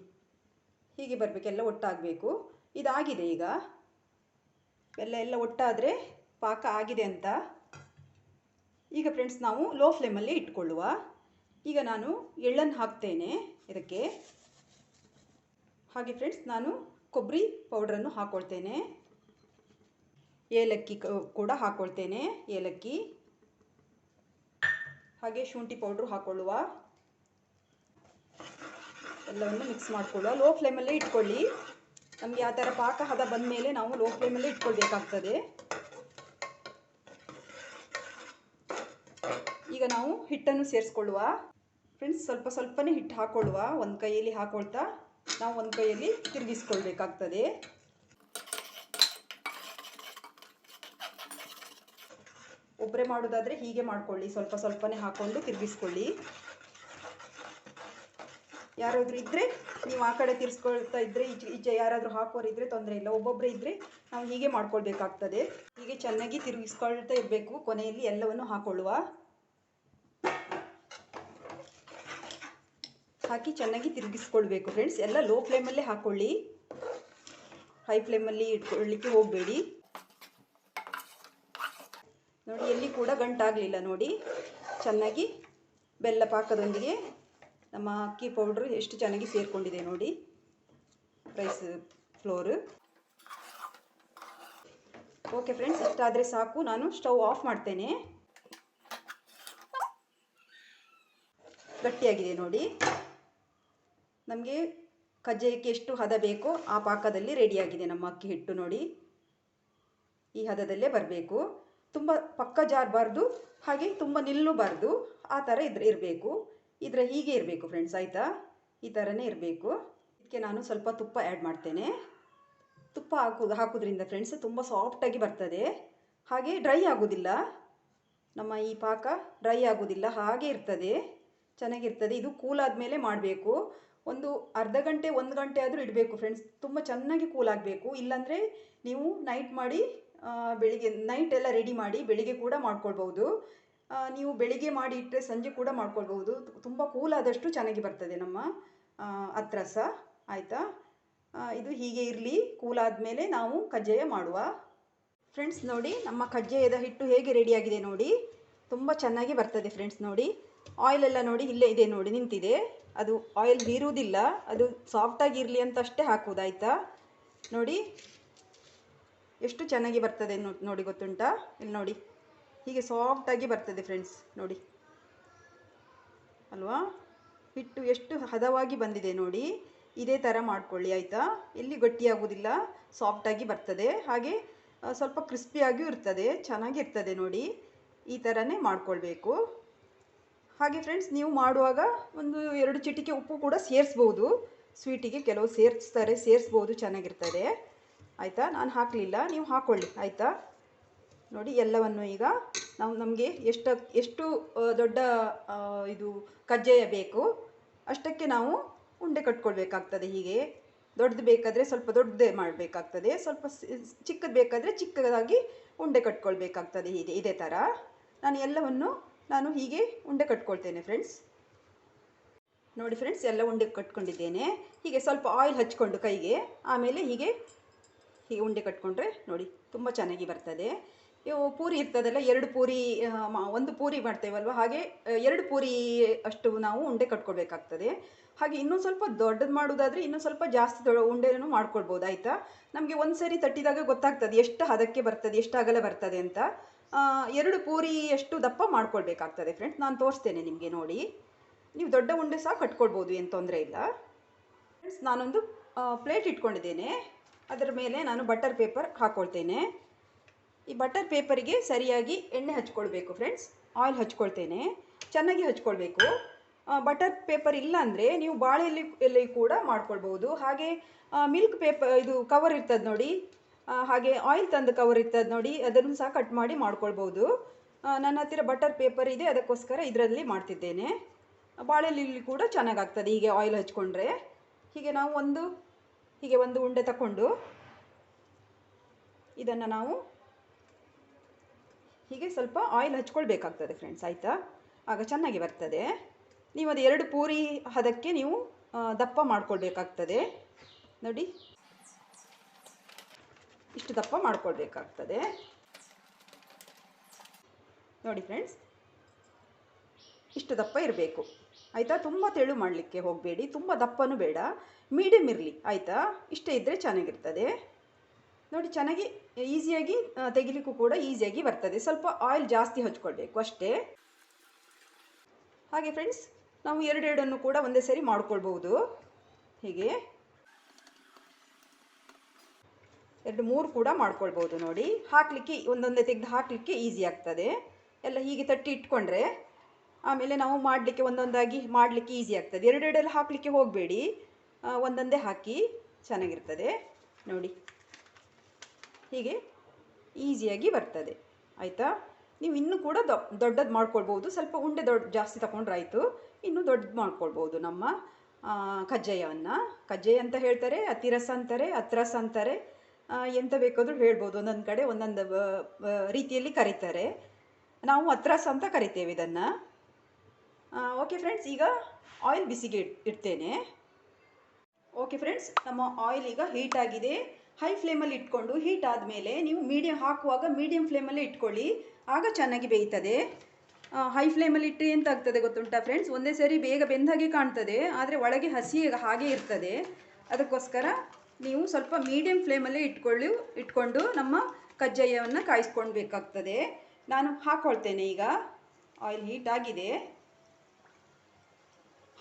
ಹೀಗೆ ಬರಬೇಕೆಲ್ಲ ಒಟ್ಟಾಗಬೇಕು. ಇದಾಗಿದೆ ಈಗ. ಎಲ್ಲ ಎಲ್ಲ ಒಟ್ಟಾದರೆ ಪಾಕ ಆಗಿದೆ ಅಂತ. ಈಗ ಫ್ರೆಂಡ್ಸ್ ನಾವು ಲೋ ಫ್ಲೇಮಲ್ಲಿ ಇಟ್ಕೊಳ್ಳುವ. ಈಗ ನಾನು ಎಳ್ಳನ್ನು ಹಾಕ್ತೇನೆ ಇದಕ್ಕೆ. ಹಾಗೆ ಫ್ರೆಂಡ್ಸ್ ನಾನು ಕೊಬ್ಬರಿ ಪೌಡ್ರನ್ನು ಹಾಕ್ಕೊಳ್ತೇನೆ ಏಲಕ್ಕಿ ಕೂಡ ಹಾಕ್ಕೊಳ್ತೇನೆ ಏಲಕ್ಕಿ. ಹಾಗೆ ಶುಂಠಿ ಪೌಡ್ರು ಹಾಕ್ಕೊಳ್ಳುವ ಎಲ್ಲವನ್ನು ಮಿಕ್ಸ್ ಮಾಡಿಕೊಳ್ಳುವ. ಲೋ ಫ್ಲೇಮಲ್ಲೇ ಇಟ್ಕೊಳ್ಳಿ. ನಮಗೆ ಆ ಥರ ಪಾಕ ಹದ ಬಂದ ಮೇಲೆ ನಾವು ಲೋ ಫ್ಲೇಮಲ್ಲೇ ಇಟ್ಕೊಳ್ಬೇಕಾಗ್ತದೆ. ಈಗ ನಾವು ಹಿಟ್ಟನ್ನು ಸೇರಿಸ್ಕೊಳ್ಳುವ. ಫ್ರೆಂಡ್ಸ್ ಸ್ವಲ್ಪ ಸ್ವಲ್ಪನೇ ಹಿಟ್ಟು ಹಾಕ್ಕೊಳ್ಳುವ ಒಂದು ಕೈಯಲ್ಲಿ ಹಾಕ್ಕೊಳ್ತಾ ನಾವು ಒಂದು ಕೈಯಲ್ಲಿ ತಿರುಗಿಸ್ಕೊಳ್ಬೇಕಾಗ್ತದೆ. ಒಬ್ಬರೇ ಮಾಡೋದಾದರೆ ಹೀಗೆ ಮಾಡ್ಕೊಳ್ಳಿ. ಸ್ವಲ್ಪ ಸ್ವಲ್ಪನೇ ಹಾಕ್ಕೊಂಡು ತಿರುಗಿಸ್ಕೊಳ್ಳಿ. ಯಾರಾದರೂ ಇದ್ದರೆ ನೀವು ಆ ಕಡೆ ತಿರ್ಸ್ಕೊಳ್ತಾ ಇದ್ದರೆ ಈಚೆ ಈಚೆ ಯಾರಾದರೂ ಹಾಕೋರು ಇದ್ದರೆ ತೊಂದರೆ ಇಲ್ಲ. ಒಬ್ಬೊಬ್ಬರೇ ಇದ್ದರೆ ನಾವು ಹೀಗೆ ಮಾಡ್ಕೊಳ್ಬೇಕಾಗ್ತದೆ. ಹೀಗೆ ಚೆನ್ನಾಗಿ ತಿರುಗಿಸ್ಕೊಳ್ತಾ ಇರಬೇಕು. ಕೊನೆಯಲ್ಲಿ ಎಲ್ಲವನ್ನು ಹಾಕೊಳ್ಳುವ. ಹಾಕಿ ಚೆನ್ನಾಗಿ ತಿರುಗಿಸ್ಕೊಳ್ಬೇಕು ಫ್ರೆಂಡ್ಸ್ ಎಲ್ಲ ಲೋ ಫ್ಲೇಮಲ್ಲೇ ಹಾಕ್ಕೊಳ್ಳಿ ಹೈ ಫ್ಲೇಮಲ್ಲಿ ಇಟ್ಕೊಳ್ಳಿಕ್ಕೆ ಹೋಗಬೇಡಿ. ನೋಡಿ, ಎಲ್ಲಿ ಕೂಡ ಗಂಟಾಗಲಿಲ್ಲ ನೋಡಿ. ಚೆನ್ನಾಗಿ ಬೆಲ್ಲ ಪಾಕದೊಂದಿಗೆ ನಮ್ಮ ಅಕ್ಕಿ ಪೌಡ್ರ್ ಎಷ್ಟು ಚೆನ್ನಾಗಿ ಸೇರಿಕೊಂಡಿದೆ ನೋಡಿ. ರೈಸ್ ಫ್ಲೋರು ಓಕೆ ಫ್ರೆಂಡ್ಸ್ ಇಷ್ಟಾದರೆ ಸಾಕು. ನಾನು ಸ್ಟವ್ ಆಫ್ ಮಾಡ್ತೇನೆ. ಗಟ್ಟಿಯಾಗಿದೆ ನೋಡಿ. ನಮಗೆ ಕಜ್ಜಾಯಕ್ಕೆ ಎಷ್ಟು ಹದ ಬೇಕೋ ಆ ಪಾಕದಲ್ಲಿ ರೆಡಿಯಾಗಿದೆ ನಮ್ಮ ಅಕ್ಕಿ ಹಿಟ್ಟು ನೋಡಿ. ಈ ಹದದಲ್ಲೇ ಬರಬೇಕು. ತುಂಬ ಪಕ್ಕ ಜಾರಬಾರ್ದು, ಹಾಗೆ ತುಂಬ ನಿಲ್ಲಬಾರ್ದು. ಆ ಥರ ಇದ್ರ ಇರಬೇಕು. ಇದರ ಹೀಗೆ ಇರಬೇಕು ಫ್ರೆಂಡ್ಸ್ ಆಯಿತಾ? ಈ ಥರನೇ ಇರಬೇಕು. ಇದಕ್ಕೆ ನಾನು ಸ್ವಲ್ಪ ತುಪ್ಪ ಆ್ಯಡ್ ಮಾಡ್ತೇನೆ. ತುಪ್ಪ ಹಾಕೋದು, ಹಾಕೋದ್ರಿಂದ ಫ್ರೆಂಡ್ಸ್ ತುಂಬ ಸಾಫ್ಟಾಗಿ ಬರ್ತದೆ. ಹಾಗೆ ಡ್ರೈ ಆಗೋದಿಲ್ಲ. ನಮ್ಮ ಈ ಪಾಕ ಡ್ರೈ ಆಗೋದಿಲ್ಲ, ಹಾಗೆ ಇರ್ತದೆ. ಚೆನ್ನಾಗಿರ್ತದೆ. ಇದು ಕೂಲ್ ಆದಮೇಲೆ ಮಾಡಬೇಕು. ಒಂದು ಅರ್ಧ ಗಂಟೆ, ಒಂದು ಗಂಟೆ ಆದರೂ ಇಡಬೇಕು ಫ್ರೆಂಡ್ಸ್ ತುಂಬ ಚೆನ್ನಾಗಿ ಕೂಲ್ ಆಗಬೇಕು. ಇಲ್ಲಾಂದರೆ ನೀವು ನೈಟ್ ಮಾಡಿ ಬೆಳಿಗ್ಗೆ ನೈಟ್ ಎಲ್ಲ ರೆಡಿ ಮಾಡಿ ಬೆಳಿಗ್ಗೆ ಕೂಡ ಮಾಡ್ಕೊಳ್ಬೋದು ನೀವು ಬೆಳಿಗ್ಗೆ ಮಾಡಿ ಇಟ್ಟರೆ ಸಂಜೆ ಕೂಡ ಮಾಡ್ಕೊಳ್ಬೋದು ತುಂಬ ಕೂಲ್ ಆದಷ್ಟು ಚೆನ್ನಾಗಿ ಬರ್ತದೆ ನಮ್ಮ ಅತ್ರಸ. ಆಯಿತಾ? ಇದು ಹೀಗೆ ಇರಲಿ. ಕೂಲ್ ಆದಮೇಲೆ ನಾವು ಕಜ್ಜಾಯ ಮಾಡುವ. ಫ್ರೆಂಡ್ಸ್ ನೋಡಿ ನಮ್ಮ ಕಜ್ಜಾಯದ ಹಿಟ್ಟು ಹೇಗೆ ರೆಡಿಯಾಗಿದೆ ನೋಡಿ. ತುಂಬ ಚೆನ್ನಾಗಿ ಬರ್ತದೆ ಫ್ರೆಂಡ್ಸ್ ನೋಡಿ. ಆಯಿಲ್ ಎಲ್ಲ ನೋಡಿ ಇಲ್ಲೇ ಇದೆ ನೋಡಿ ನಿಂತಿದೆ. ಅದು ಆಯಿಲ್ ಹೀರುವುದಿಲ್ಲ, ಅದು ಸಾಫ್ಟಾಗಿ ಇರಲಿ ಅಂತ ಅಷ್ಟೇ ಆಯಿತಾ ನೋಡಿ, ಎಷ್ಟು ಚೆನ್ನಾಗಿ ಬರ್ತದೆ ನೋಡಿ ಗೊತ್ತುಂಟಾ? ಇಲ್ಲಿ ನೋಡಿ, ಹೀಗೆ ಸಾಫ್ಟಾಗಿ ಬರ್ತದೆ ಫ್ರೆಂಡ್ಸ್ ನೋಡಿ. ಅಲ್ವಾ? ಹಿಟ್ಟು ಎಷ್ಟು ಹದವಾಗಿ ಬಂದಿದೆ ನೋಡಿ, ಇದೇ ಥರ ಮಾಡ್ಕೊಳ್ಳಿ ಆಯಿತಾ? ಎಲ್ಲಿ ಗಟ್ಟಿಯಾಗೋದಿಲ್ಲ ಸಾಫ್ಟಾಗಿ ಬರ್ತದೆ, ಹಾಗೆ ಸ್ವಲ್ಪ ಕ್ರಿಸ್ಪಿಯಾಗಿಯೂ ಇರ್ತದೆ ಚೆನ್ನಾಗಿರ್ತದೆ ನೋಡಿ, ಈ ಥರನೇ ಮಾಡ್ಕೊಳ್ಬೇಕು. ಹಾಗೆ ಫ್ರೆಂಡ್ಸ್ ನೀವು ಮಾಡುವಾಗ ಒಂದು ಎರಡು ಚಿಟಿಕೆ ಉಪ್ಪು ಕೂಡ ಸೇರಿಸ್ಬೋದು. ಸ್ವೀಟಿಗೆ ಕೆಲವು ಸೇರಿಸ್ತಾರೆ, ಸೇರಿಸ್ಬೋದು, ಚೆನ್ನಾಗಿರ್ತದೆ. ಆಯಿತಾ? ನಾನು ಹಾಕಲಿಲ್ಲ, ನೀವು ಹಾಕ್ಕೊಳ್ಳಿ ಆಯಿತಾ? ನೋಡಿ, ಎಲ್ಲವನ್ನು ಈಗ ನಾವು ನಮಗೆ ಎಷ್ಟು ಎಷ್ಟು ದೊಡ್ಡ ಇದು ಕಜ್ಜಾಯ ಬೇಕು, ಅಷ್ಟಕ್ಕೆ ನಾವು ಉಂಡೆ ಕಟ್ಕೊಳ್ಬೇಕಾಗ್ತದೆ ಹೀಗೆ. ದೊಡ್ಡದು ಬೇಕಾದರೆ ಸ್ವಲ್ಪ ದೊಡ್ಡದೇ ಮಾಡಬೇಕಾಗ್ತದೆ. ಸ್ವಲ್ಪ ಚಿಕ್ಕದು ಬೇಕಾದರೆ ಚಿಕ್ಕದಾಗಿ ಉಂಡೆ ಕಟ್ಕೊಳ್ಬೇಕಾಗ್ತದೆ ಹೀಗೆ, ಇದೇ ಥರ ನಾನು ಎಲ್ಲವನ್ನು ನಾನು ಹೀಗೆ ಉಂಡೆ ಕಟ್ಕೊಳ್ತೇನೆ ಫ್ರೆಂಡ್ಸ್ ನೋಡಿ ಫ್ರೆಂಡ್ಸ್ ಎಲ್ಲ ಉಂಡೆ ಕಟ್ಕೊಂಡಿದ್ದೇನೆ. ಹೀಗೆ ಸ್ವಲ್ಪ ಆಯಿಲ್ ಹಚ್ಕೊಂಡು ಕೈಗೆ, ಆಮೇಲೆ ಹೀಗೆ ಹೀಗೆ ಉಂಡೆ ಕಟ್ಕೊಂಡ್ರೆ ನೋಡಿ ತುಂಬ ಚೆನ್ನಾಗಿ ಬರ್ತದೆ. ಇವು ಪೂರಿ ಇರ್ತದಲ್ಲ, ಎರಡು ಪೂರಿ ಒಂದು ಪೂರಿ ಮಾಡ್ತೇವಲ್ವ? ಹಾಗೆ ಎರಡು ಪೂರಿ ಅಷ್ಟು ನಾವು ಉಂಡೆ ಕಟ್ಕೊಳ್ಬೇಕಾಗ್ತದೆ. ಹಾಗೆ ಇನ್ನೂ ಸ್ವಲ್ಪ ದೊಡ್ಡದು ಮಾಡೋದಾದರೆ ಇನ್ನೂ ಸ್ವಲ್ಪ ಜಾಸ್ತಿ ದೊಡ್ಡ ಉಂಡೆನೂ ಮಾಡ್ಕೊಳ್ಬೋದು, ಆಯಿತಾ? ನಮಗೆ ಒಂದು ಸರಿ ತಟ್ಟಿದಾಗ ಗೊತ್ತಾಗ್ತದೆ, ಎಷ್ಟು ಹದಕ್ಕೆ ಬರ್ತದೆ, ಎಷ್ಟು ಅಗಲ ಬರ್ತದೆ ಅಂತ. ಎರಡು ಪೂರಿ ಅಷ್ಟು ದಪ್ಪ ಮಾಡ್ಕೊಳ್ಬೇಕಾಗ್ತದೆ ಫ್ರೆಂಡ್ಸ್ ನಾನು ತೋರಿಸ್ತೇನೆ ನಿಮಗೆ ನೋಡಿ. ನೀವು ದೊಡ್ಡ ಉಂಡೆ ಸಹ ಕಟ್ಕೊಳ್ಬೋದು, ಏನು ತೊಂದರೆ ಇಲ್ಲ. ಫ್ರೆಂಡ್ಸ್ ನಾನೊಂದು ಪ್ಲೇಟ್ ಇಟ್ಕೊಂಡಿದ್ದೇನೆ. ಅದರ ಮೇಲೆ ನಾನು ಬಟರ್ ಪೇಪರ್ ಹಾಕ್ಕೊಳ್ತೇನೆ ಈ ಬಟರ್ ಪೇಪರಿಗೆ ಸರಿಯಾಗಿ ಎಣ್ಣೆ ಹಚ್ಕೊಳ್ಬೇಕು ಫ್ರೆಂಡ್ಸ್ ಆಯಿಲ್ ಹಚ್ಕೊಳ್ತೇನೆ. ಚೆನ್ನಾಗಿ ಹಚ್ಕೊಳ್ಬೇಕು. ಬಟರ್ ಪೇಪರ್ ಇಲ್ಲ ಅಂದರೆ ನೀವು ಬಾಳೆಯಲ್ಲಿ, ಎಲ್ಲಿ ಕೂಡ ಮಾಡ್ಕೊಳ್ಬೋದು. ಹಾಗೆ ಮಿಲ್ಕ್ ಪೇಪರ್ ಇದು ಕವರ್ ಇರ್ತದೆ ನೋಡಿ. ಹಾಗೆ ಆಯಿಲ್ ತಂದು ಕವರ್ ಇರ್ತದೆ ನೋಡಿ, ಅದನ್ನು ಸಹ ಕಟ್ ಮಾಡಿ ಮಾಡ್ಕೊಳ್ಬೋದು ನನ್ನ ಹತ್ತಿರ ಬಟರ್ ಪೇಪರ್ ಇದೆ, ಅದಕ್ಕೋಸ್ಕರ ಇದರಲ್ಲಿ ಮಾಡ್ತಿದ್ದೇನೆ. ಬಾಳೆಲಿಲ್ಲಿ ಕೂಡ ಚೆನ್ನಾಗಾಗ್ತದೆ ಹೀಗೆ ಆಯಿಲ್ ಹಚ್ಕೊಂಡ್ರೆ. ಹೀಗೆ ನಾವು ಒಂದು, ಹೀಗೆ ಒಂದು ಉಂಡೆ ತಗೊಂಡು ಇದನ್ನು ನಾವು ಹೀಗೆ ಸ್ವಲ್ಪ ಆಯಿಲ್ ಹಚ್ಕೊಳ್ಬೇಕಾಗ್ತದೆ ಫ್ರೆಂಡ್ಸ್ ಆಯಿತಾ? ಆಗ ಚೆನ್ನಾಗಿ ಬರ್ತದೆ. ನೀವು ಅದು ಎರಡು ಪೂರಿ ಹದಕ್ಕೆ ನೀವು ದಪ್ಪ ಮಾಡ್ಕೊಳ್ಬೇಕಾಗ್ತದೆ. ನೋಡಿ. ಇಷ್ಟು ದಪ್ಪ ಮಾಡ್ಕೊಳ್ಬೇಕಾಗ್ತದೆ. ನೋಡಿ ಫ್ರೆಂಡ್ಸ್, ಇಷ್ಟು ದಪ್ಪ ಇರಬೇಕು. ಆಯಿತಾ? ತುಂಬ ತೆಳು ಮಾಡಲಿಕ್ಕೆ ಹೋಗಬೇಡಿ. ತುಂಬ ದಪ್ಪನೂ ಬೇಡ. ಮೀಡಿಯಮ್ ಇರಲಿ, ಆಯಿತಾ? ಇಷ್ಟೇ ಇದ್ದರೆ ಚೆನ್ನಾಗಿರ್ತದೆ. ನೋಡಿ, ಚೆನ್ನಾಗಿ, ಈಸಿಯಾಗಿ ತೆಗಿಲಿಕ್ಕೂ ಕೂಡ ಈಸಿಯಾಗಿ ಬರ್ತದೆ. ಸ್ವಲ್ಪ ಆಯಿಲ್ ಜಾಸ್ತಿ ಹಚ್ಕೊಳ್ಬೇಕು ಅಷ್ಟೇ. ಹಾಗೆ ಫ್ರೆಂಡ್ಸ್, ನಾವು ಎರಡೆರಡನ್ನು ಕೂಡ ಒಂದೇ ಸರಿ ಮಾಡ್ಕೊಳ್ಬೋದು ಹೀಗೆ. ಎರಡು ಮೂರು ಕೂಡ ಮಾಡ್ಕೊಳ್ಬೋದು ನೋಡಿ. ಹಾಕಲಿಕ್ಕೆ ಒಂದೊಂದೇ ತೆಗೆದು ಹಾಕಲಿಕ್ಕೆ ಈಸಿ ಆಗ್ತದೆ. ಎಲ್ಲ ಹೀಗೆ ತಟ್ಟಿ ಇಟ್ಕೊಂಡ್ರೆ ಆಮೇಲೆ ನಾವು ಮಾಡಲಿಕ್ಕೆ ಒಂದೊಂದಾಗಿ ಮಾಡಲಿಕ್ಕೆ ಈಸಿ ಆಗ್ತದೆ. ಎರಡೆರಡೆಲ್ಲ ಹಾಕಲಿಕ್ಕೆ ಹೋಗಬೇಡಿ. ಒಂದೊಂದೇ ಹಾಕಿ ಚೆನ್ನಾಗಿರ್ತದೆ. ನೋಡಿ. ಹೀಗೆ ಈಸಿಯಾಗಿ ಬರ್ತದೆ. ಆಯಿತಾ? ನೀವು ಇನ್ನೂ ಕೂಡ ದೊಡ್ಡದು ಮಾಡ್ಕೊಳ್ಬೋದು. ಸ್ವಲ್ಪ ಉಂಡೆ ದೊಡ್ಡ, ಜಾಸ್ತಿ ತಗೊಂಡ್ರಾಯಿತು. ಇನ್ನೂ ದೊಡ್ಡದು ಮಾಡ್ಕೊಳ್ಬೋದು ನಮ್ಮ ಕಜ್ಜಾಯವನ್ನು. ಕಜ್ಜಾಯ ಅಂತ ಹೇಳ್ತಾರೆ, ಅತಿರಸ ಅಂತಾರೆ, ಅತ್ರಸ ಅಂತಾರೆ. ಎಂತ ಬೇಕಾದರೂ ಹೇಳ್ಬೋದು. ಒಂದೊಂದು ಕಡೆ ಒಂದೊಂದು ರೀತಿಯಲ್ಲಿ ಕರೀತಾರೆ. ನಾವು ಅತ್ರಾಸ ಅಂತ ಕರಿತೇವೆ ಇದನ್ನು. ಓಕೆ ಫ್ರೆಂಡ್ಸ್ ಈಗ ಆಯಿಲ್ ಬಿಸಿಗೆ ಇಡ್ತೇನೆ. ಓಕೆ ಫ್ರೆಂಡ್ಸ್ ನಮ್ಮ ಆಯಿಲ್ ಈಗ ಹೀಟ್ ಆಗಿದೆ. ಹೈ ಫ್ಲೇಮಲ್ಲಿ ಇಟ್ಕೊಂಡು ಹೀಟ್ ಆದಮೇಲೆ ನೀವು ಮೀಡಿಯಂ ಹಾಕುವಾಗ ಮೀಡಿಯಂ ಫ್ಲೇಮಲ್ಲೇ ಇಟ್ಕೊಳ್ಳಿ. ಆಗ ಚೆನ್ನಾಗಿ ಬೇಯ್ತದೆ. ಹೈ ಫ್ಲೇಮಲ್ಲಿ ಇಟ್ಟರೆ ಎಂತ ಆಗ್ತದೆ ಗೊತ್ತುಂಟಾ ಫ್ರೆಂಡ್ಸ್ ಒಂದೇ ಸರಿ ಬೇಗ ಬೆಂದಾಗೆ ಕಾಣ್ತದೆ, ಆದರೆ ಒಳಗೆ ಹಸಿ ಹಾಗೆ ಇರ್ತದೆ. ಅದಕ್ಕೋಸ್ಕರ ನೀವು ಸ್ವಲ್ಪ ಮೀಡಿಯಂ ಫ್ಲೇಮಲ್ಲೇ ಇಟ್ಕೊಳ್ಳಿ, ಇಟ್ಕೊಂಡು ನಮ್ಮ ಕಜ್ಜಾಯವನ್ನು ಕಾಯಿಸ್ಕೊಳ್ಬೇಕಾಗ್ತದೆ. ನಾನು ಹಾಕ್ಕೊಳ್ತೇನೆ ಈಗ. ಆಯಿಲ್ ಹೀಟ್ ಆಗಿದೆ.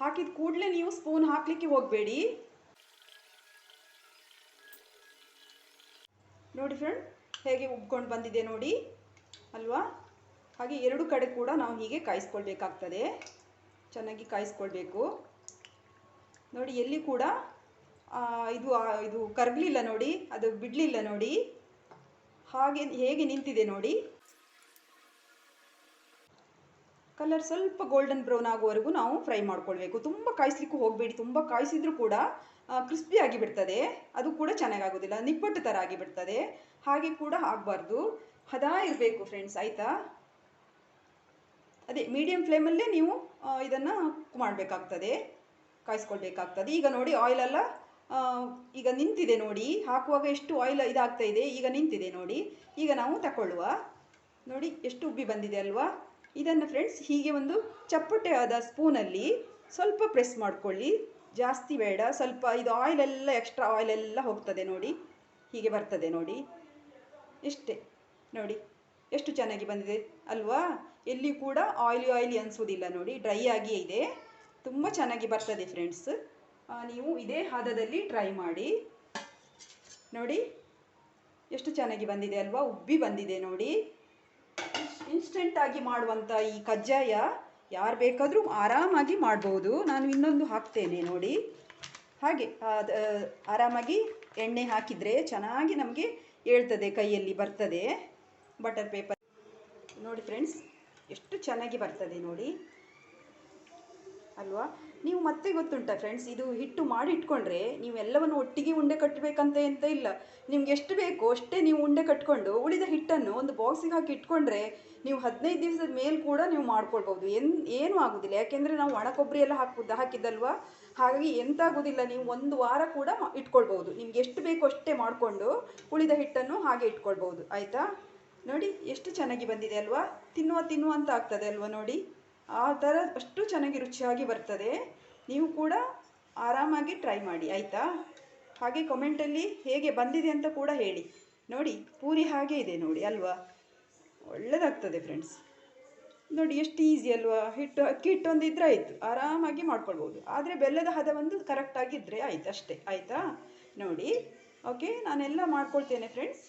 ಹಾಕಿದ ಕೂಡಲೇ ನೀವು ಸ್ಪೂನ್ ಹಾಕಲಿಕ್ಕೆ ಹೋಗಬೇಡಿ. ನೋಡಿ ಫ್ರೆಂಡ್ ಹೇಗೆ ಉಬ್ಕೊಂಡು ಬಂದಿದೆ ನೋಡಿ. ಅಲ್ವಾ? ಹಾಗೆ ಎರಡು ಕಡೆ ಕೂಡ ನಾವು ಹೀಗೆ ಕಾಯಿಸ್ಕೊಳ್ಬೇಕಾಗ್ತದೆ. ಚೆನ್ನಾಗಿ ಕಾಯಿಸ್ಕೊಳ್ಬೇಕು. ನೋಡಿ, ಎಲ್ಲಿ ಕೂಡ ಇದು ಇದು ಕರಗಲಿಲ್ಲ ನೋಡಿ, ಅದು ಬಿಡಲಿಲ್ಲ ನೋಡಿ. ಹಾಗೆ ಹೇಗೆ ನಿಂತಿದೆ ನೋಡಿ. ಕಲರ್ ಸ್ವಲ್ಪ ಗೋಲ್ಡನ್ ಬ್ರೌನ್ ಆಗುವವರೆಗೂ ನಾವು ಫ್ರೈ ಮಾಡ್ಕೊಳ್ಬೇಕು. ತುಂಬ ಕಾಯಿಸ್ಲಿಕ್ಕೂ ಹೋಗಬೇಡಿ, ತುಂಬ ಕಾಯಿಸಿದ್ರೂ ಕೂಡ ಕ್ರಿಸ್ಪಿ ಆಗಿ ಬಿಡ್ತದೆ. ಅದು ಕೂಡ ಚೆನ್ನಾಗಾಗೋದಿಲ್ಲ, ನಿಪ್ಪಟ್ಟು ಥರ ಆಗಿ ಬಿಡ್ತದೆ. ಹಾಗೆ ಕೂಡ ಆಗಬಾರ್ದು. ಹದ ಇರಬೇಕು ಫ್ರೆಂಡ್ಸ್ ಆಯಿತಾ? ಅದೇ ಮೀಡಿಯಂ ಫ್ಲೇಮಲ್ಲೇ ನೀವು ಇದನ್ನು ಕುಕ್ ಮಾಡಬೇಕಾಗ್ತದೆ. ಕಾಯಿಸ್ಕೊಳ್ಬೇಕಾಗ್ತದೆ. ಈಗ ನೋಡಿ ಆಯಿಲೆಲ್ಲ ಈಗ ನಿಂತಿದೆ ನೋಡಿ. ಹಾಕುವಾಗ ಎಷ್ಟು ಆಯಿಲ್ ಇದಾಗ್ತಾ ಇದೆ? ಈಗ ನಿಂತಿದೆ ನೋಡಿ. ಈಗ ನಾವು ತಗೊಳ್ಳುವ ನೋಡಿ, ಎಷ್ಟು ಉಬ್ಬಿ ಬಂದಿದೆ ಅಲ್ವಾ? ಇದನ್ನು ಫ್ರೆಂಡ್ಸ್ ಹೀಗೆ ಒಂದು ಚಪ್ಪಟೆ ಆದ ಸ್ಪೂನಲ್ಲಿ ಸ್ವಲ್ಪ ಪ್ರೆಸ್ ಮಾಡ್ಕೊಳ್ಳಿ. ಜಾಸ್ತಿ ಬೇಡ. ಸ್ವಲ್ಪ ಇದು ಆಯಿಲೆಲ್ಲ ಎಕ್ಸ್ಟ್ರಾ ಆಯಿಲ್ ಎಲ್ಲ ಹೋಗ್ತದೆ ನೋಡಿ. ಹೀಗೆ ಬರ್ತದೆ ನೋಡಿ. ಇಷ್ಟೇ. ನೋಡಿ, ಎಷ್ಟು ಚೆನ್ನಾಗಿ ಬಂದಿದೆ ಅಲ್ವಾ? ಎಲ್ಲಿ ಕೂಡ ಆಯಿಲಿ ಆಯಿಲಿ ಅನಿಸೋದಿಲ್ಲ ನೋಡಿ. ಡ್ರೈ ಆಗಿಯೇ ಇದೆ. ತುಂಬ ಚೆನ್ನಾಗಿ ಬರ್ತದೆ ಫ್ರೆಂಡ್ಸ್ ನೀವು ಇದೇ ಹದದಲ್ಲಿ ಟ್ರೈ ಮಾಡಿ. ನೋಡಿ, ಎಷ್ಟು ಚೆನ್ನಾಗಿ ಬಂದಿದೆ ಅಲ್ವಾ? ಉಬ್ಬಿ ಬಂದಿದೆ ನೋಡಿ. ಇನ್ಸ್ಟೆಂಟ್ ಆಗಿ ಮಾಡುವಂಥ ಈ ಕಜ್ಜಾಯ ಯಾರು ಬೇಕಾದರೂ ಆರಾಮಾಗಿ ಮಾಡ್ಬೋದು. ನಾನು ಇನ್ನೊಂದು ಹಾಕ್ತೇನೆ ನೋಡಿ. ಹಾಗೆ ಆರಾಮಾಗಿ ಎಣ್ಣೆ ಹಾಕಿದರೆ ಚೆನ್ನಾಗಿ ನಮಗೆ ಹೇಳ್ತದೆ ಕೈಯಲ್ಲಿ ಬರ್ತದೆ. ಬಟರ್ ಪೇಪರ್ ನೋಡಿ ಫ್ರೆಂಡ್ಸ್ ಎಷ್ಟು ಚೆನ್ನಾಗಿ ಬರ್ತದೆ ನೋಡಿ. ಅಲ್ವಾ? ನೀವು ಮತ್ತೆ ಗೊತ್ತುಂಟಾ ಫ್ರೆಂಡ್ಸ್ ಇದು ಹಿಟ್ಟು ಮಾಡಿ ಇಟ್ಕೊಂಡ್ರೆ ನೀವು ಎಲ್ಲವನ್ನು ಒಟ್ಟಿಗೆ ಉಂಡೆ ಕಟ್ಟಬೇಕಂತ ಎಂತ ಇಲ್ಲ. ನಿಮ್ಗೆ ಎಷ್ಟು ಬೇಕೋ ಅಷ್ಟೇ ನೀವು ಉಂಡೆ ಕಟ್ಕೊಂಡು ಉಳಿದ ಹಿಟ್ಟನ್ನು ಒಂದು ಬಾಕ್ಸಿಗೆ ಹಾಕಿ ಇಟ್ಕೊಂಡ್ರೆ ನೀವು ಹದಿನೈದು ದಿವಸದ ಮೇಲೆ ಕೂಡ ನೀವು ಮಾಡ್ಕೊಳ್ಬೋದು ಎನ್ ಏನೂ ಆಗೋದಿಲ್ಲ. ಯಾಕೆಂದರೆ ನಾವು ಒಣ ಕೊಬ್ಬರಿ ಎಲ್ಲ ಹಾಕ್ಬೋದು ಹಾಕಿದ್ದಲ್ವಾ? ಹಾಗಾಗಿ ಎಂತ ಆಗೋದಿಲ್ಲ. ನೀವು ಒಂದು ವಾರ ಕೂಡ ಇಟ್ಕೊಳ್ಬಹುದು. ನಿಮ್ಗೆ ಎಷ್ಟು ಬೇಕೋ ಅಷ್ಟೇ ಮಾಡಿಕೊಂಡು ಉಳಿದ ಹಿಟ್ಟನ್ನು ಹಾಗೆ ಇಟ್ಕೊಳ್ಬೋದು ಆಯಿತಾ? ನೋಡಿ, ಎಷ್ಟು ಚೆನ್ನಾಗಿ ಬಂದಿದೆ ಅಲ್ವಾ? ತಿನ್ನುವ ತಿನ್ನುವ ಅಂತ ಆಗ್ತದೆ ಅಲ್ವಾ ನೋಡಿ? ಆ ಥರ ಅಷ್ಟು ಚೆನ್ನಾಗಿ ರುಚಿಯಾಗಿ ಬರ್ತದೆ. ನೀವು ಕೂಡ ಆರಾಮಾಗಿ ಟ್ರೈ ಮಾಡಿ, ಆಯಿತಾ? ಹಾಗೆ ಕಮೆಂಟಲ್ಲಿ ಹೇಗೆ ಬಂದಿದೆ ಅಂತ ಕೂಡ ಹೇಳಿ. ನೋಡಿ, ಪೂರಿ ಹಾಗೆ ಇದೆ ನೋಡಿ, ಅಲ್ವಾ? ಒಳ್ಳೆಯದಾಗ್ತದೆ ಫ್ರೆಂಡ್ಸ್ ನೋಡಿ, ಎಷ್ಟು ಈಸಿ ಅಲ್ವಾ? ಹಿಟ್ಟು, ಅಕ್ಕಿ ಹಿಟ್ಟೊಂದು ಇದ್ದರೆ ಆಯಿತು. ಆರಾಮಾಗಿ ಮಾಡ್ಕೊಳ್ಬೋದು. ಆದರೆ ಬೆಲ್ಲದ ಹದ ಒಂದು ಕರೆಕ್ಟಾಗಿದ್ದರೆ ಆಯ್ತು ಅಷ್ಟೇ, ಆಯಿತಾ? ನೋಡಿ ಓಕೆ ನಾನೆಲ್ಲ ಮಾಡ್ಕೊಳ್ತೇನೆ ಫ್ರೆಂಡ್ಸ್